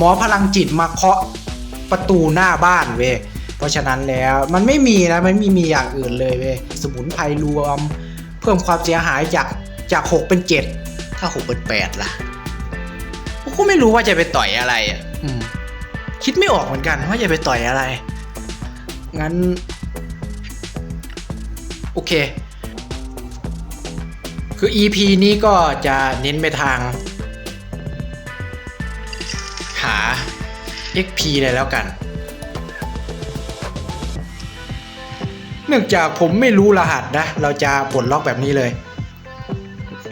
หมอพลังจิตมาเคาะประตูหน้าบ้านเว้ยเพราะฉะนั้นแล้วมันไม่มีนะมันไม่มีอย่างอื่นเลยเว้ยสมุนไพรรวม เพิ่มความเสียหายจากจากหกเป็นเจ็ดถ้าหกเป็นแปดล่ะผมก็ไม่รู้ว่าจะไปต่อยอะไรอะคิดไม่ออกเหมือนกันว่าจะไปต่อยอะไร งั้น โอเค คือ EP นี้ก็จะเน้นไปทาง XP เลยแล้วกัน เนื่องจากผมไม่รู้รหัสนะ เราจะปลดล็อกแบบนี้เลย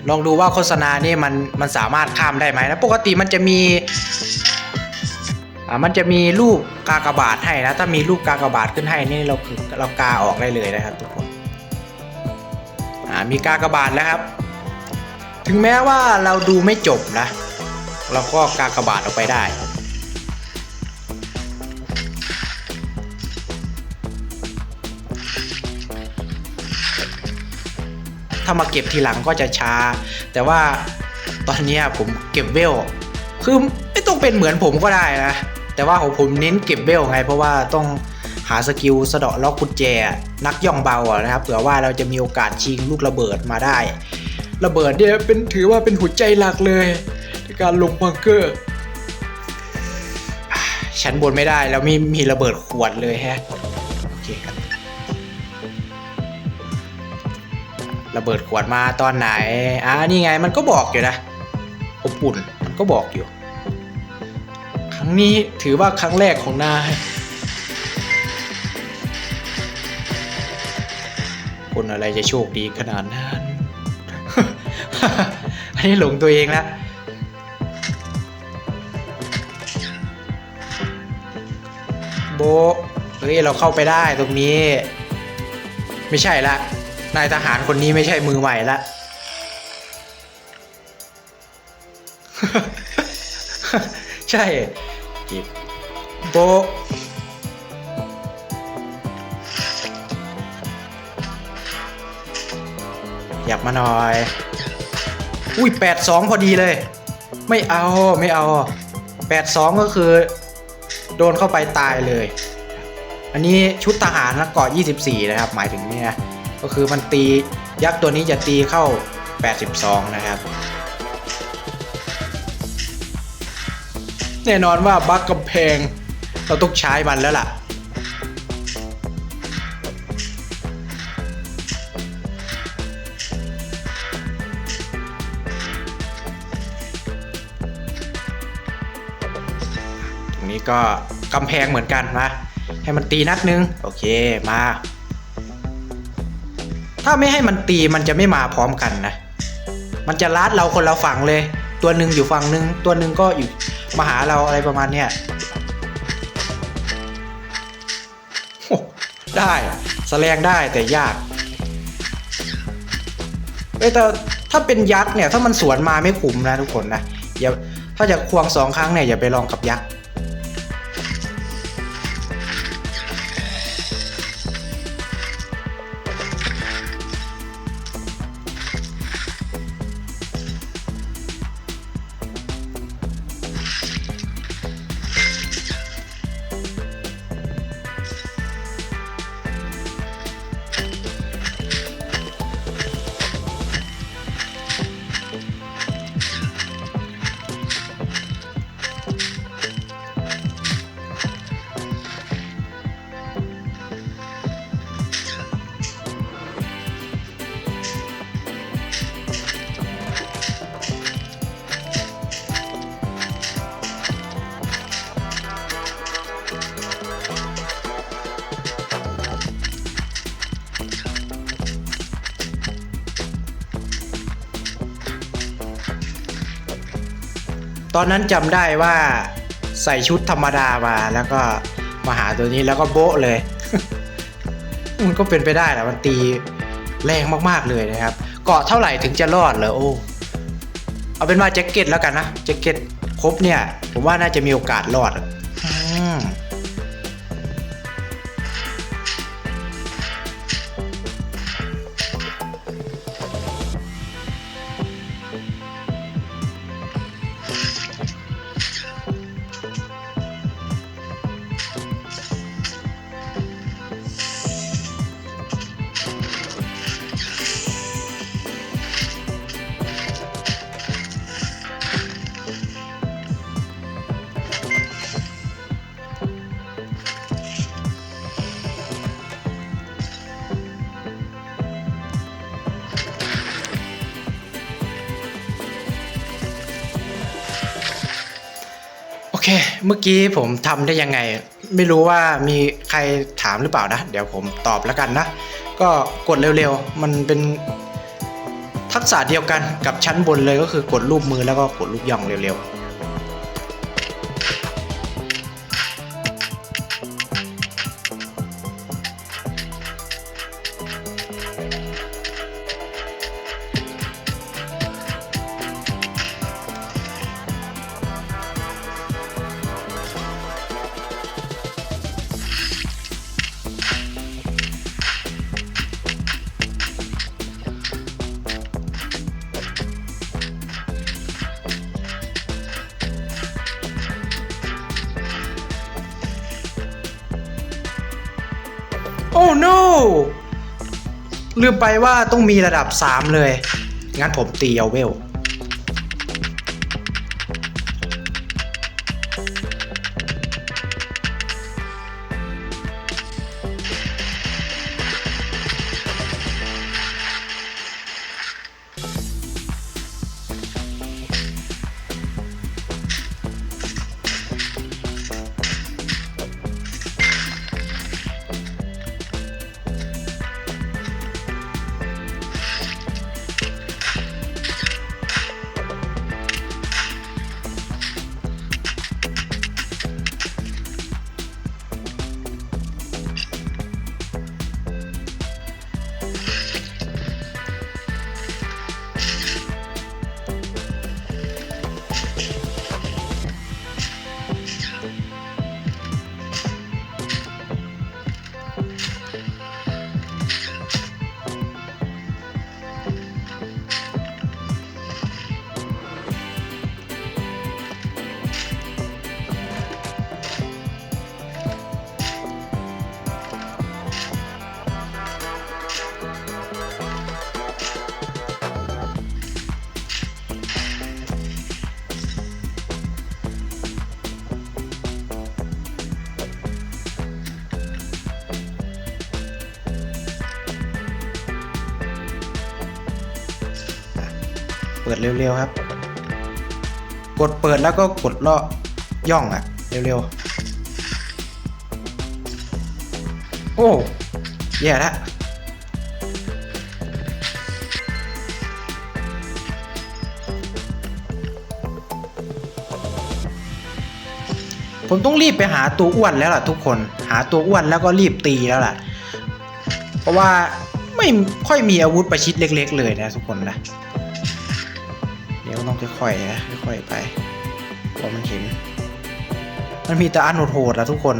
ลองดูว่าโฆษณานี่มันมันสามารถข้ามได้ไหมนะปกติมันจะมีอ่ามันจะมีรูปกากบาทให้นะ ถ้ามีรูปกากบาทขึ้นให้นี่เราคือเรากาออกได้เลยนะครับทุกคนอ่ามีกากบาทแล้วครับ ถึงแม้ว่าเราดูไม่จบนะ เราก็กากบาทออกไปได้ ถ้ามาเก็บทีหลังก็จะช้า แต่ว่าตอนนี้ผมเก็บเวล คือไม่ต้องเป็นเหมือนผมก็ได้นะ แต่ว่าของผมเน้นเก็บเวลไง เพราะว่าต้องหาสกิลสะเดาะล็อกกุญแจ นักย่องเบาอะนะครับเผื่อว่าเราจะมีโอกาสชิงลูกระเบิดมาได้ ระเบิดเนี่ยเป็นถือว่าเป็นหัวใจหลักเลยในการลงบังเกอร์อ่าชั้นบนไม่ได้แล้วมีมีระเบิดขวดเลยแฮะโอเคครับ ระเบิดขวดมาตอนไหนอ่านี่ไงมันก็บอกอยู่นะอบอุ่นมันก็บอกอยู่ ครั้งนี้ถือว่าครั้งแรกของนายคนอะไรจะโชคดีขนาดนั้นอันนี้หลงตัวเองล้วโบเฮ้ยเราเข้าไปได้ตรงนี้ ไม่ใช่ละ นายทหารคนนี้ไม่ใช่มือใหม่ละ ใช่จิบโบหยับมาหน่อย อุ้ยแปดสองพอดีเลย ไม่เอาไม่เอาแปดสองก็คือ โดนเข้าไปตายเลย อันนี้ชุดทหารนะเกาะ24 นะครับ หมายถึงเนี่ย ก็คือมันตียักษ์ตัวนี้จะตีเข้า 82 นะครับแน่นอนว่าบักกำแพงเราต้องใช้มันแล้วล่ะ ตรงนี้ก็กำแพงเหมือนกันนะให้มันตีนัดนึง โอเคมา ถ้าไม่ให้มันตีมันจะไม่มาพร้อมกันนะ มันจะลัดเราคนละฝั่งเลย ตัวหนึ่งอยู่ฝั่งหนึ่งตัวหนึ่งก็อยู่มาหาเราอะไรประมาณเนี้ยโอ้ได้แสดงได้แต่ยากเอ้แต่ถ้าเป็นยักษ์เนี่ยถ้ามันสวนมาไม่คุ้มนะทุกคนนะอย่าถ้าจะควงสองครั้งเนี่ยอย่าไปลองกับยักษ์ อนนั้นจำได้ว่าใส่ชุดธรรมดามาแล้วก็มาหาตัวนี้แล้วก็โบ๊ะเลย มันก็เป็นไปได้แหละมันตีแรงมากๆเลยนะครับ เกาะเท่าไหร่ถึงจะรอดเหรอโอ้เอาเป็นว่าแจ็คเก็ตแล้วกันนะแจ็คเก็ตครบเนี่ย ผมว่าน่าจะมีโอกาสรอด เมื่อกี้ผมทำได้ยังไง ไม่รู้ว่ามีใครถามหรือเปล่านะ เดี๋ยวผมตอบแล้วกันนะ ก็กดเร็วๆ มันเป็นทักษะเดียวกันกับชั้นบนเลยก็คือกดรูปมือแล้วก็กดรูปย่องเร็วๆ ไปว่าต้องมีระดับ 3 เลย งั้นผมตีเอาเวล ดเร็วๆครับ กดเปิดแล้วก็กดเลาะย่องอะเร็วๆ โอ้แย่แล้วผมต้องรีบไปหาตัวอ้วนแล้วล่ะทุกคน หาตัวอ้วนแล้วก็รีบตีแล้วล่ะ เพราะว่าไม่ค่อยมีอาวุธประชิดเล็ก ๆ เลยนะทุกคนนะ ต้องค่อยๆนะค่อยๆไปเพราะมันเห็นมันมีแต่อันโหดๆละทุกคน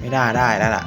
ไม่ได้ได้แล้วล่ะ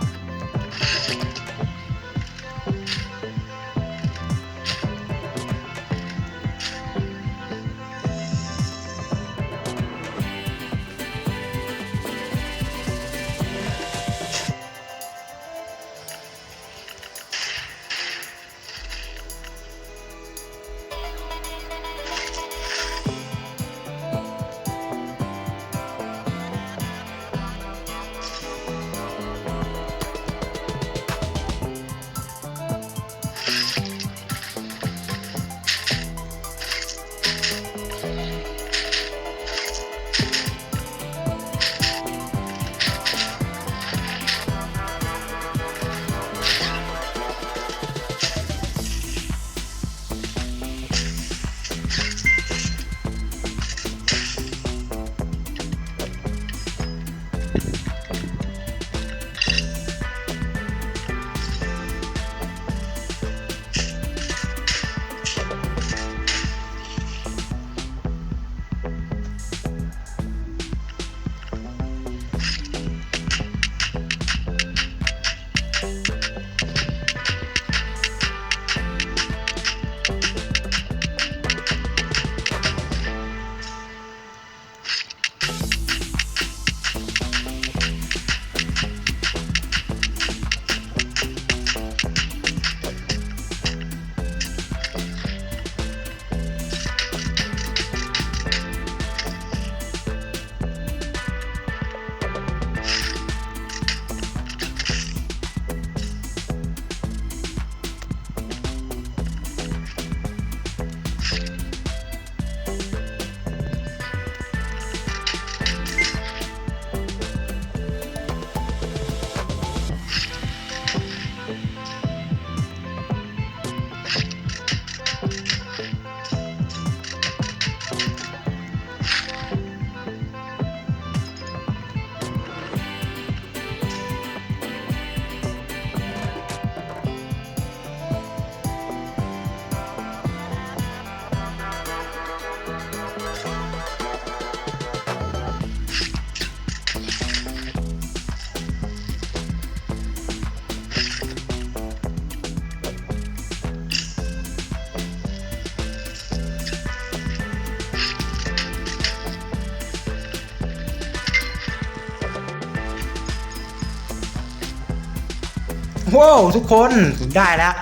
ทุกคนผมได้แล้ว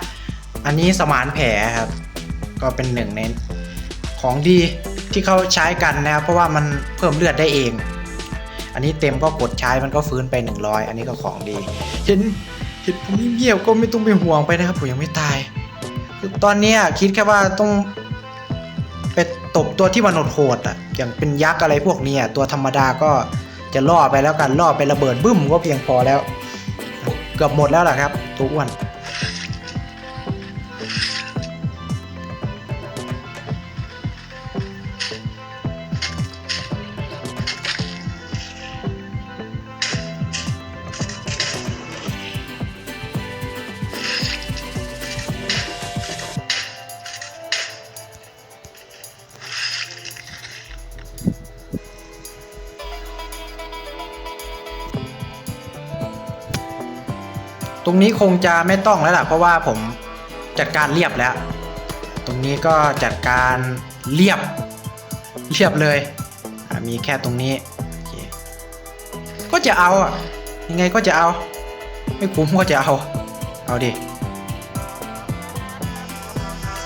อันนี้สมานแผลครับ ก็เป็นหนึ่งในของดีที่เขาใช้กันนะครับเพราะว่ามันเพิ่มเลือดได้เอง อันนี้เต็มก็กดใช้มันก็ฟื้นไป 100 อันนี้ก็ของดี เห็นเห็นผมเงียบก็ไม่ต้องไปห่วงไปนะครับผมยังไม่ตายคือตอนนี้คิดแค่ว่าต้องไปตบตัวที่มันโหดอะอย่างเป็นยักษ์อะไรพวกนี้ตัวธรรมดาก็จะล่อไปแล้วกันล่อไประเบิดบึ้มก็เพียงพอแล้ว เกือบหมดแล้วล่ะครับตัวอ้วน ตรงนี้คงจะไม่ต้องแล้วล่ะเพราะว่าผมจัดการเรียบแล้ว ตรงนี้ก็จัดการเรียบเรียบเลย มีแค่ตรงนี้ ก็จะเอาอะยังไงก็จะเอา ไม่คุ้มก็จะเอา เอาดิ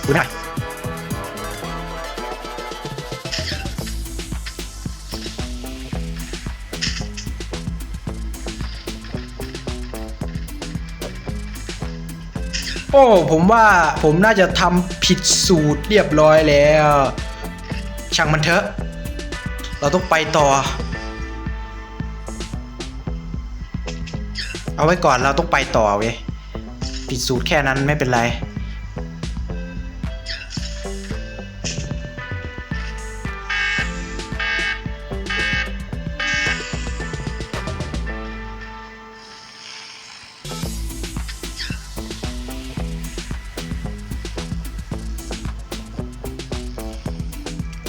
ดูหน่อย โอ้ ผมว่าผมน่าจะทำผิดสูตรเรียบร้อยแล้ว ช่างมันเถอะ เราต้องไปต่อ เอาไว้ก่อนเราต้องไปต่อเว้ยผิดสูตรแค่นั้นไม่เป็นไร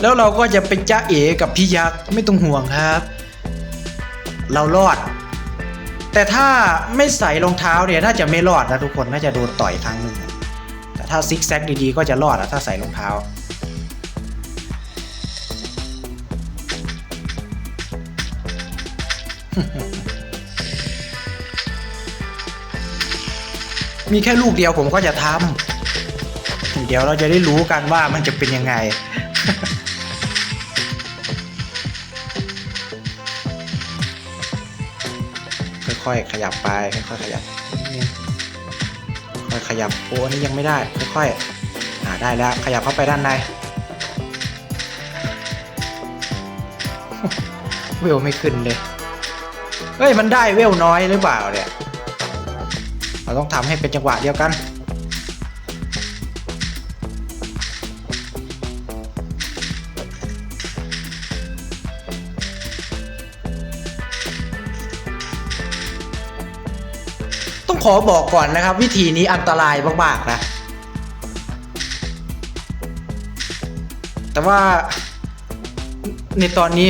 แล้วเราก็จะไปจ้าเอกับพี่ยักษ์ไม่ต้องห่วงครับ เรารอด แต่ถ้าไม่ใส่รองเท้าเนี่ยน่าจะไม่รอดนะทุกคนน่าจะโดนต่อยครั้งหนึ่งแต่ถ้าซิกแซกดีๆก็จะรอดอะถ้าใส่รองเท้ามีแค่ลูกเดียวผมก็จะทำ เดี๋ยวเราจะได้รู้กันว่ามันจะเป็นยังไง ค่อยๆขยับไปค่อยๆขยับค่อยขยับโอ้อันนี้ยังไม่ได้ค่อยๆอ่าได้แล้วขยับเข้าไปด้านในเวลไม่ขึ้นเลยเฮ้ยมันได้เวลน้อยหรือเปล่าเนี่ยเราต้องทำให้เป็นจังหวะเดียวกัน ขอบอกก่อนนะครับ วิธีนี้อันตรายมากๆนะ แต่ว่าในตอนนี้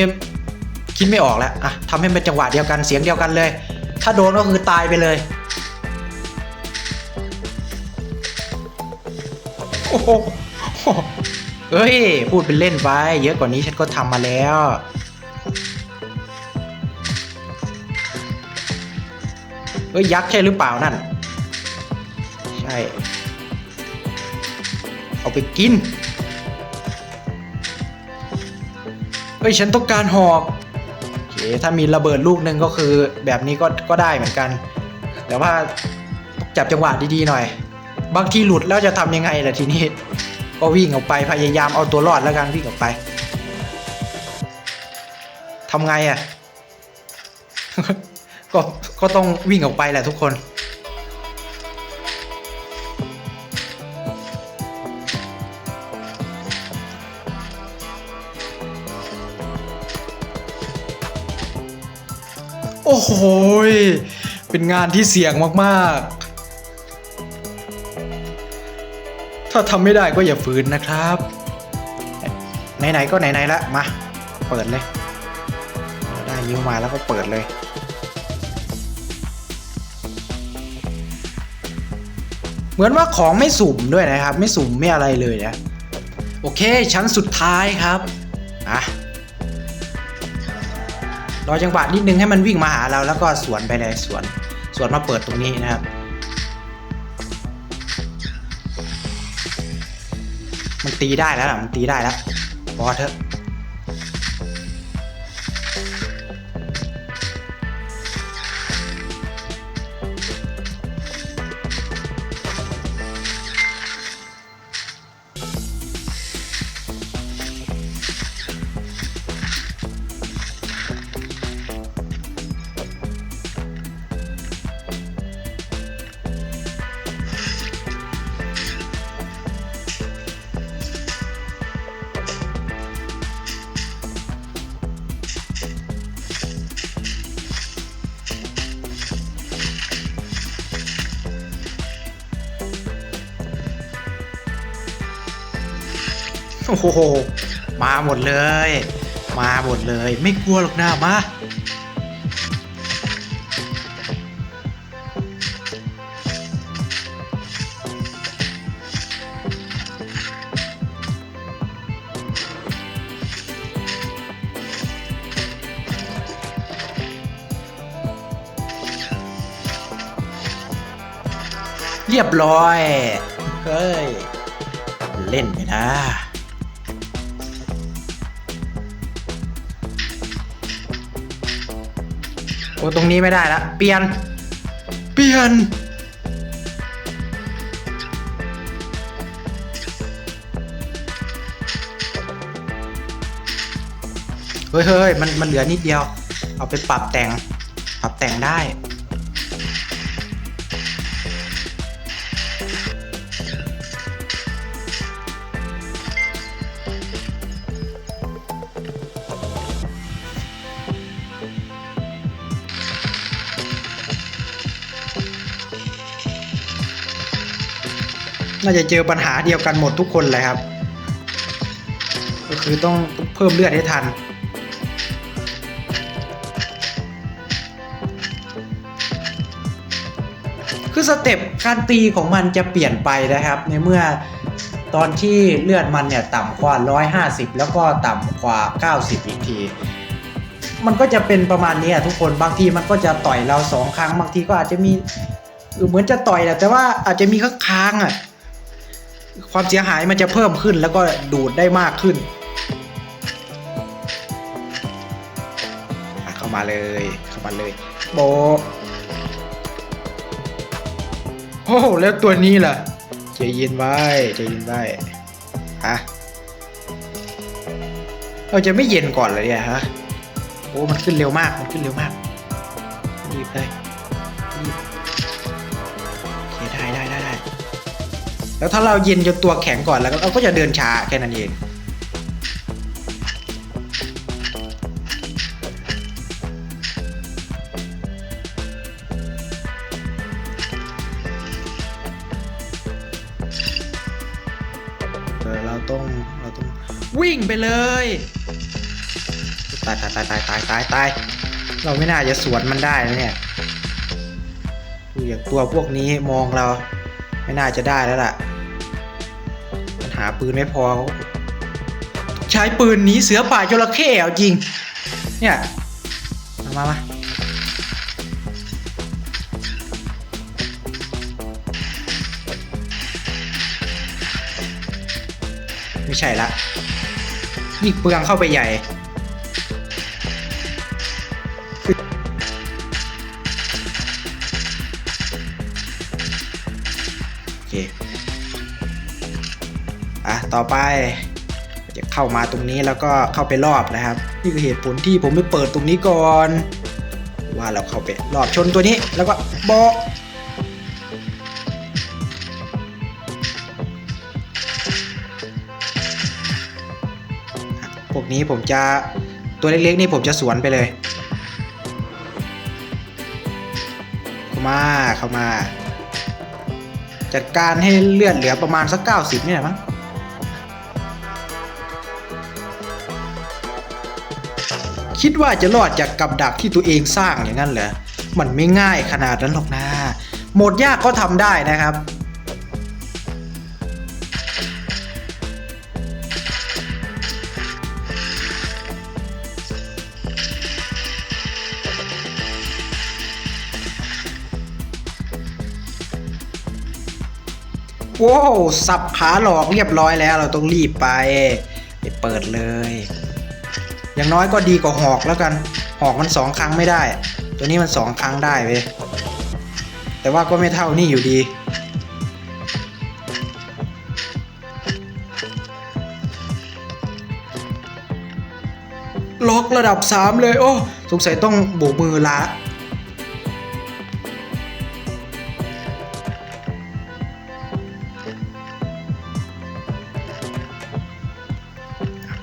คิดไม่ออกแล้วอะทำให้เป็นจังหวะเดียวกันเสียงเดียวกันเลย ถ้าโดนก็คือตายไปเลย โอ้โหเฮ้ย พูดเป็นเล่นไป เยอะกว่านี้ฉันก็ทำมาแล้ว ฮ้ยยักษ์ใช่หรือเปล่านั่น ใช่ เอาไปกิน เฮ้ย ฉันต้องการหอกโอเคถ้ามีระเบิดลูกหนึ่งก็คือแบบนี้ก็ก็ได้เหมือนกัน แต่ว่าจับจังหวะดีๆหน่อย บางทีหลุดแล้วจะทำยังไงล่ะทีนี้ ก็วิ่งออกไปพยายามเอาตัวรอดแล้วกันวิ่งออกไปทำไงอะ ก็ก็ต้องวิ่งออกไปแหละทุกคน โอ้โหเป็นงานที่เสี่ยงมากๆ ถ้าทำไม่ได้ก็อย่าฝืนนะครับ ไหนๆ ก็ไหนๆละ มา เปิดเลย ได้ยิ้วมาแล้วก็เปิดเลย เหมือนว่าของไม่สุ่มด้วยนะครับ ไม่สุ่มไม่อะไรเลยนะ โอเค ชั้นสุดท้ายครับอะรอจังหวะนิดนึงให้มันวิ่งมาหาเราแล้วก็สวนไปเลยสวนสวนมาเปิดตรงนี้นะครับ มันตีได้แล้วล่ะมันตีได้แล้วพอเถอะ โอ้โห มาหมดเลย มาหมดเลย ไม่กลัวหรอกนะมา เรียบร้อย เฮ้ย เล่นไปนะ อ้ตรงนี้ไม่ได้ละเปลี่ยน เปลี่ยน เฮ้ยเฮ้ยมันมันเหลือนิดเดียว เอาไปปรับแต่ง ปรับแต่งได้ น่าจะเจอปัญหาเดียวกันหมดทุกคนเลยครับ ก็คือต้องเพิ่มเลือดให้ทันคือสเต็ปการตีของมันจะเปลี่ยนไปนะครับ ในเมื่อตอนที่เลือดมันเนี่ยต่ำกว่า 150 แล้วก็ต่ำกว่า 90 อีกทีมันก็จะเป็นประมาณนี้อะทุกคนบางทีมันก็จะต่อยเราสองครั้ง บางทีก็อาจจะมีเออเหมือนจะต่อยแหละแต่ว่าอาจจะมีค้างอะ ความเสียหายมันจะเพิ่มขึ้นแล้วก็ดูดได้มากขึ้นเข้ามาเลยเข้ามาเลยโบโอ้โหแล้วตัวนี้ล่ะใจเย็นไว้ใจเย็นไว้ฮะเราจะไม่เย็นก่อนเลยเนี่ยฮะโอ้มันขึ้นเร็วมากมันขึ้นเร็วมากรีบเลย แล้วถ้าเราเย็นจนตัวแข็งก่อนแล้วก็เราก็จะเดินช้าแค่นั้นเองเออเราต้องเราต้องวิ่งไปเลยตายตายตายตายตายตายตายเราไม่น่าจะสวนมันได้นะเนี่ยดูอย่างตัวพวกนี้มองเราไม่น่าจะได้แล้วล่ะ หาปืนไม่พอ ใช้ปืนหนีเสือป่าจระเข้เอาจริง เนี่ยมามามาไม่ใช่ละยิ่เปลืองเข้าไปใหญ่โอเค อะต่อไปจะเข้ามาตรงนี้แล้วก็เข้าไปรอบนะครับ นี่คือเหตุผลที่ผมไม่เปิดตรงนี้ก่อน ว่าเราเข้าไปรอบชนตัวนี้แล้วก็โบพวกนี้ผมจะตัวเล็กๆนี่ผมจะสวนไปเลย เข้ามาเข้ามา จัดการให้เลือดเหลือประมาณสัก 90เนี่ยมั้ง คิดว่าจะรอดจากกับดักที่ตัวเองสร้างอย่างนั้นเหรอ มันไม่ง่ายขนาดนั้นหรอกนะ โหมดยากก็ทำได้นะครับโว้วสับขาหลอกเรียบร้อยแล้วเราต้องรีบไป ไปเปิดเลย อย่างน้อยก็ดีกว่าหอกแล้วกัน หอกมันสองครั้งไม่ได้ ตัวนี้มันสองครั้งได้เว้ยแต่ว่าก็ไม่เท่านี่อยู่ดี ล็อกระดับ 3 เลย โอ้สงสัยต้องโบกมือละ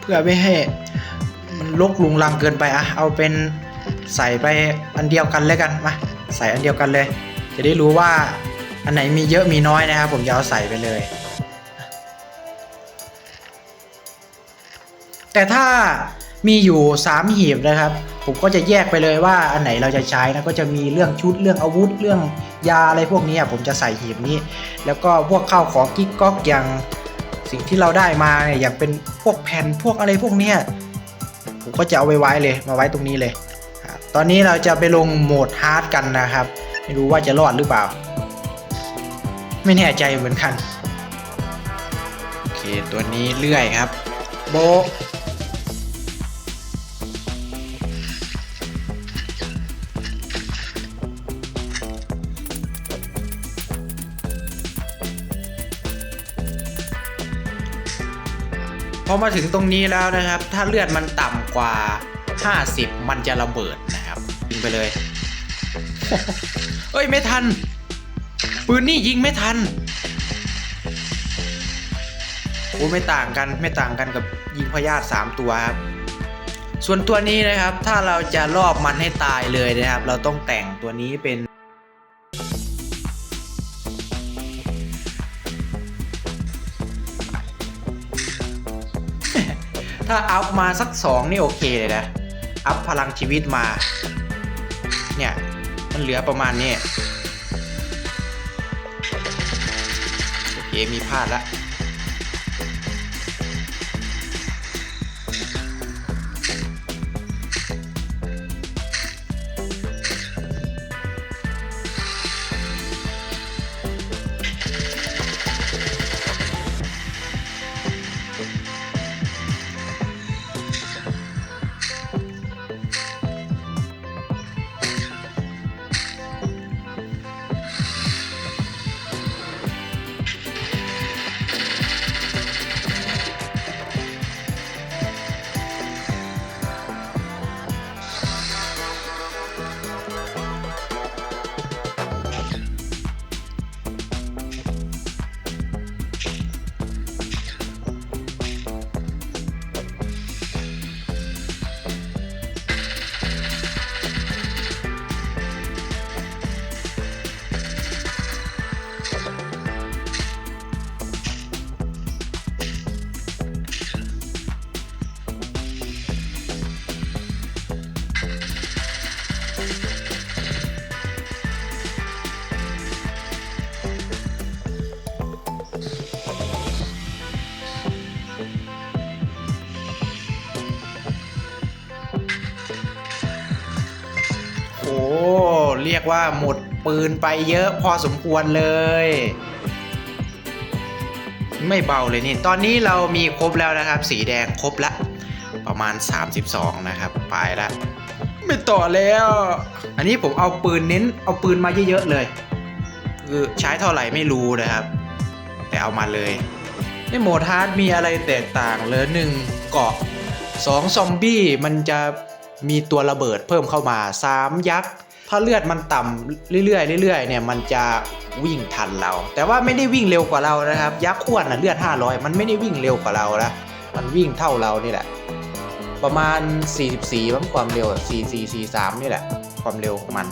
เพื่อไม่ให้ ลกลุงลังเกินไปอะเอาเป็นใส่ไปอันเดียวกันเลยกันมาใส่อันเดียวกันเลย จะได้รู้ว่าอันไหนมีเยอะมีน้อยนะครับ ผมจะเอาใส่ไปเลย แต่ถ้ามีอยู่ 3 หีบนะครับ ผมก็จะแยกไปเลยว่าอันไหนเราจะใช้นะก็จะมีเรื่องชุดเรื่องอาวุธเรื่องยาอะไรพวกนี้ผมจะใส่หีบนี้ แล้วก็พวกข้าวของกิ๊กก๊อกอย่างสิ่งที่เราได้มาเนี่ยอย่างเป็นพวกแผ่นพวกอะไรพวกเนี้ย ผมก็จะเอาไว้ไว้เลยมาไว้ตรงนี้เลย ตอนนี้เราจะไปลงโหมดฮาร์ดกันนะครับ ไม่รู้ว่าจะรอดหรือเปล่า ไม่แน่ใจเหมือนกัน โอเคตัวนี้เลื่อยครับ โบ อมาถึงตรงนี้แล้วนะครับ ถ้าเลือดมันต่ำกว่า 50 มันจะระเบิดนะครับยิงไปเลยเอ้ยไม่ทัน ปืนนี่ยิงไม่ทันโอ้ไม่ต่างกันไม่ต่างกันกับยิงพยาธิ3ตัวครับส่วนตัวนี้นะครับถ้าเราจะรอบมันให้ตายเลยนะครับ เราต้องแต่งตัวนี้เป็น ถ้าอัพมาสักสองนี่โอเคเลยนะ อัพพลังชีวิตมา เนี่ย มันเหลือประมาณนี้ โอเค มีพลาดละ กว่าหมดปืนไปเยอะพอสมควรเลย ไม่เบาเลยนี่ ตอนนี้เรามีครบแล้วนะครับ สีแดงครบละ ประมาณ 32 นะครับ ไปละไม่ต่อแล้ว อันนี้ผมเอาปืนเน้นเอาปืนมาเยอะๆเลย คือใช้เท่าไหร่ไม่รู้นะครับ แต่เอามาเลยในโหมดฮาร์ดมีอะไรแตกต่างเลยหนึ่งเกาะ2ซอมบี้มันจะมีตัวระเบิดเพิ่มเข้ามา 3 ยักษ์ ถ้าเลือดมันต่ำเรื่อยๆเรื่อยๆเนี่ยมันจะวิ่งทันเรา แต่ว่าไม่ได้วิ่งเร็วกว่าเรานะครับ ยักษ์อ้วนนะเลือด 500 มันไม่ได้วิ่งเร็วกว่าเรานะมันวิ่งเท่าเรานี่แหละ ประมาณ 44มั้งความเร็วอะ44 43 นี่แหละ ความเร็วของมัน